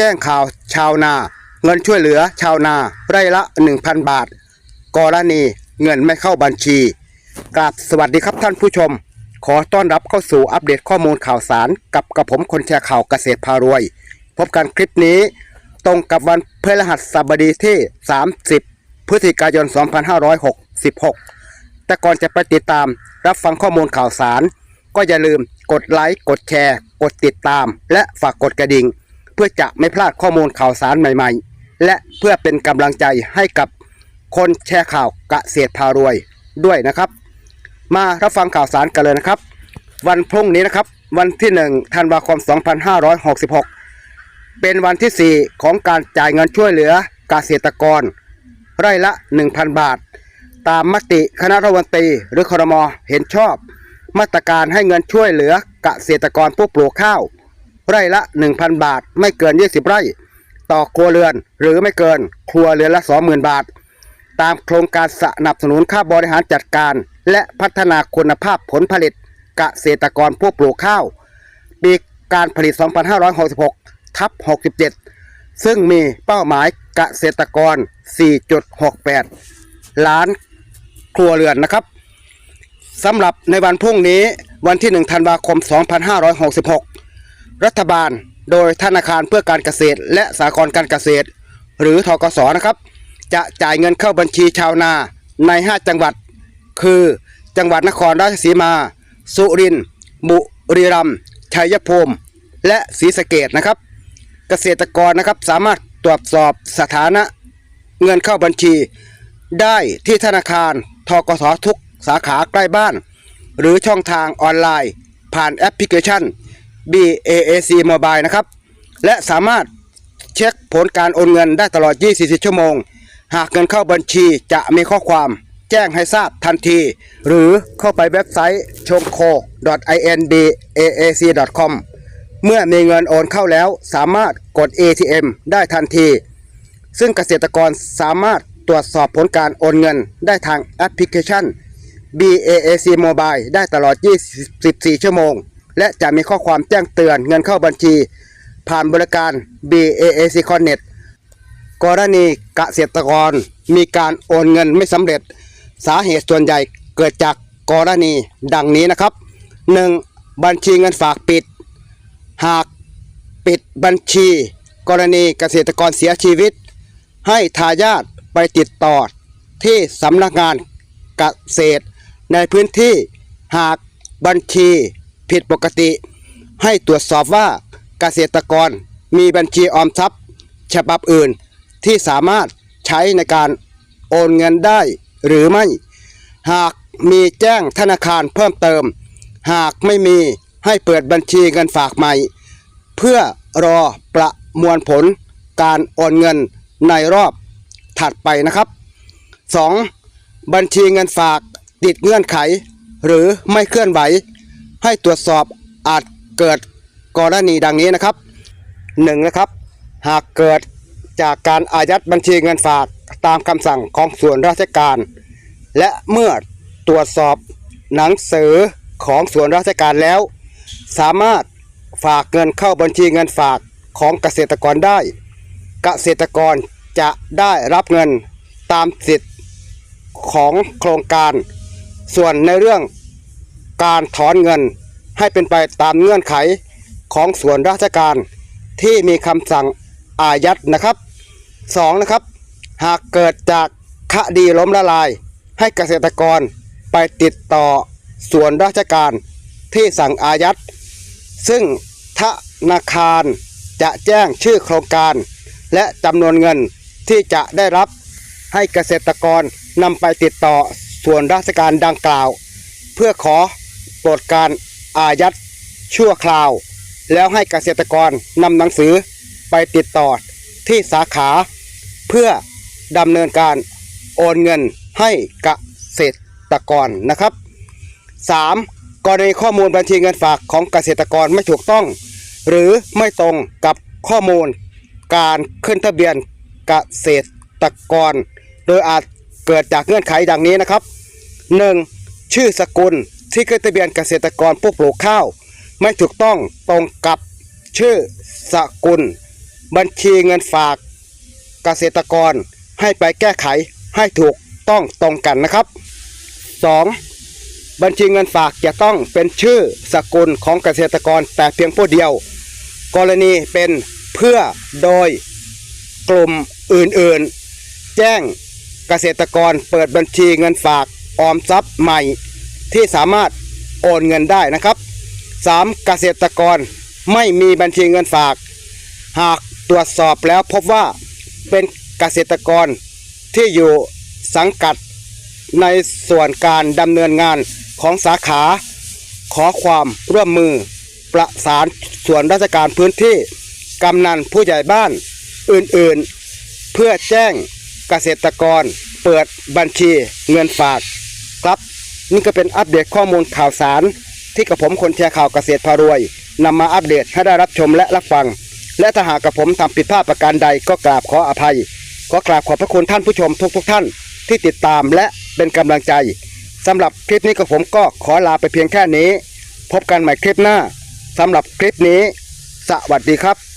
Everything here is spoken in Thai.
แจ้งข่าวชาวนา เงินช่วยเหลือชาวนาไร่ละ 1,000 บาท กรณีเงินไม่เข้าบัญชีกราบสวัสดีครับท่านผู้ชม ขอต้อนรับเข้าสู่อัปเดตข้อมูลข่าวสาร กับกระผมคนแชร์ข่าวเกษตรพารวย พบกันคลิปนี้ ตรงกับวันพฤหัสบดีที่ 30 พฤศจิกายน 2566 แต่ก่อนจะไปติดตามรับฟังข้อมูลข่าวสาร ก็อย่าลืมกดไลค์กดแชร์ กดติดตาม และฝากกดกระดิ่ง พื่อจะไม่พลาดข้อมูลข่าวสารใหม่ๆ และเพื่อเป็นกำลังใจให้กับคนแชร์ข่าวเกษตรพารวยด้วยนะครับ มารับฟังข่าวสารกันเลยนะครับ วันพรุ่งนี้นะครับ วันที่1ธันวาคม 2566 เป็นวันที่ 4 ของการจ่ายเงินช่วยเหลือเกษตรกร ไร่ละ 1,000 บาท ตามมติคณะรัฐมนตรีหรือครมเห็นชอบ มาตรการให้เงินช่วยเหลือเกษตรกรผู้ปลูกข้าว ไร่ละ 1,000 บาท ไม่เกิน 20 ไร่ ต่อครัวเรือน หรือไม่เกินครัวเรือนละ 20,000 บาท ตามโครงการสนับสนุนค่าบริหารจัดการ และพัฒนาคุณภาพผลผลิตเกษตรกรผู้ปลูกข้าว ปีการผลิต 2566 ทับ 67 ซึ่งมีเป้าหมายเกษตรกร 4.68 ล้านครัวเรือนนะครับสำหรับในวันพรุ่งนี้วันที่ 1 ธันวาคม 2566 รัฐบาล โดยธนาคารเพื่อการเกษตร และสหกรณ์การเกษตร หรือทกสนะครับ จะจ่ายเงินเข้าบัญชีชาวนาใน 5 จังหวัด คือ จังหวัดนครราชสีมา สุรินทร์บุรีรัมย์ชัยภูมิและศรีสะเกดนะครับ เกษตรกรนะครับสามารถตรวจสอบสถานะเงินเข้าบัญชี ได้ที่ธนาคารทกสทุกสาขาใกล้บ้าน หรือช่องทางออนไลน์ ผ่านแอปพลิเคชัน BAAC Mobile นะครับ และสามารถเช็คผลการโอนเงินได้ตลอด 24 ชั่วโมง หากเงินเข้าบัญชีจะมีข้อความแจ้งให้ทราบทันที หรือเข้าไปเว็บไซต์ c h o n k o inbaac.com เมื่อมีเงินโอนเข้าแล้วสามารถกด ATM ได้ทันที ซึ่งเกษตรกรสามารถตรวจสอบผลการโอนเงินได้ทางแอปพลิเคชัน BAAC Mobile ได้ตลอด 24 ชั่วโมง และจะมีข้อความแจ้งเตือนเงินเข้าบัญชี ผ่านบริการ BAAC Connect กรณีเกษตรกรมีการโอนเงินไม่สำเร็จ สาเหตุส่วนใหญ่เกิดจากกรณีดังนี้นะครับ 1. บัญชีเงินฝากปิด หากปิดบัญชี กรณีเกษตรกรเสียชีวิต ให้ทายาทไปติดต่อที่สำนักงานเกษตรในพื้นที่หากบัญชี ผิดปกติ ให้ตรวจสอบว่าเกษตรกรมีบัญชีออมทรัพย์ ฉบับอื่นที่สามารถใช้ในการโอนเงินได้หรือไม่ หากมีแจ้งธนาคารเพิ่มเติม หากไม่มีให้เปิดบัญชีเงินฝากใหม่ เพื่อรอประมวลผลการโอนเงินในรอบถัดไปนะครับ 2. บัญชีเงินฝากติดเงื่อนไข หรือไม่เคลื่อนไหว ให้ตรวจสอบอาจเกิดกรณีดังนี้นะครับ 1. นะครับหากเกิดจากการอายัดบัญชีเงินฝากตามคำสั่งของส่วนราชการ และเมื่อตรวจสอบหนังสือของส่วนราชการแล้ว สามารถฝากเงินเข้าบัญชีเงินฝากของเกษตรกรได้ เกษตรกรจะได้รับเงินตามสิทธิ์ของโครงการ ส่วนในเรื่อง การถอนเงินให้เป็นไปตามเงื่อนไขของส่วนราชการที่มีคำสั่งอายัดนะครับ 2. นะครับ หากเกิดจากคดีล้มละลาย ให้เกษตรกรไปติดต่อส่วนราชการที่สั่งอายัด ซึ่งธนาคารจะแจ้งชื่อโครงการ และจำนวนเงินที่จะได้รับให้เกษตรกรนำไปติดต่อส่วนราชการดังกล่าว เพื่อขอ ปลดการอายัดชั่วคราว แล้วให้เกษตรกรนำหนังสือไปติดต่อที่สาขาเพื่อดำเนินการโอนเงินให้เกษตรกรนะครับ 3. กรณีข้อมูลบัญชีเงินฝากของเกษตรกรไม่ถูกต้อง หรือไม่ตรงกับข้อมูลการขึ้นทะเบียนเกษตรกร โดยอาจเกิดจากเงื่อนไขดังนี้นะครับ 1. ชื่อสกุล ที่ขึ้นทะเบียนเกษตรกรผู้ปลูกข้าว ไม่ถูกต้องตรงกับชื่อสกุล บัญชีเงินฝากเกษตรกรให้ไปแก้ไขให้ถูกต้องตรงกันนะครับ 2. บัญชีเงินฝากจะต้องเป็นชื่อสกุลของเกษตรกรแต่เพียงผู้เดียว กรณีเป็นเพื่อโดยกลุ่มอื่นๆ แจ้งเกษตรกรเปิดบัญชีเงินฝากออมทรัพย์ใหม่ ที่สามารถโอนเงินได้นะครับ 3. เกษตรกรไม่มีบัญชีเงินฝาก หากตรวจสอบแล้วพบว่าเป็นเกษตรกรที่อยู่สังกัดในส่วนการดำเนินงานของสาขา ขอความร่วมมือประสานส่วนราชการพื้นที่กำนันผู้ใหญ่บ้านอื่นๆ เพื่อแจ้งเกษตรกรเปิดบัญชีเงินฝากครับ นี่ก็เป็นอัปเดตข้อมูลข่าวสาร ที่กระผมคนแชร์ข่าวเกษตรพารวยนำมาอัปเดตให้ได้รับชมและรับฟัง และถ้าหากกระผมทำผิดพลาดประการใดก็กราบขออภัย ขอกราบขอบพระคุณท่านผู้ชมทุกๆทท่าน ที่ติดตามและเป็นกำลังใจสำหรับคลิปนี้กับผมก็ขอลาไปเพียงแค่นี้ พบกันใหม่คลิปหน้าสำหรับคลิปนี้ สวัสดีครับ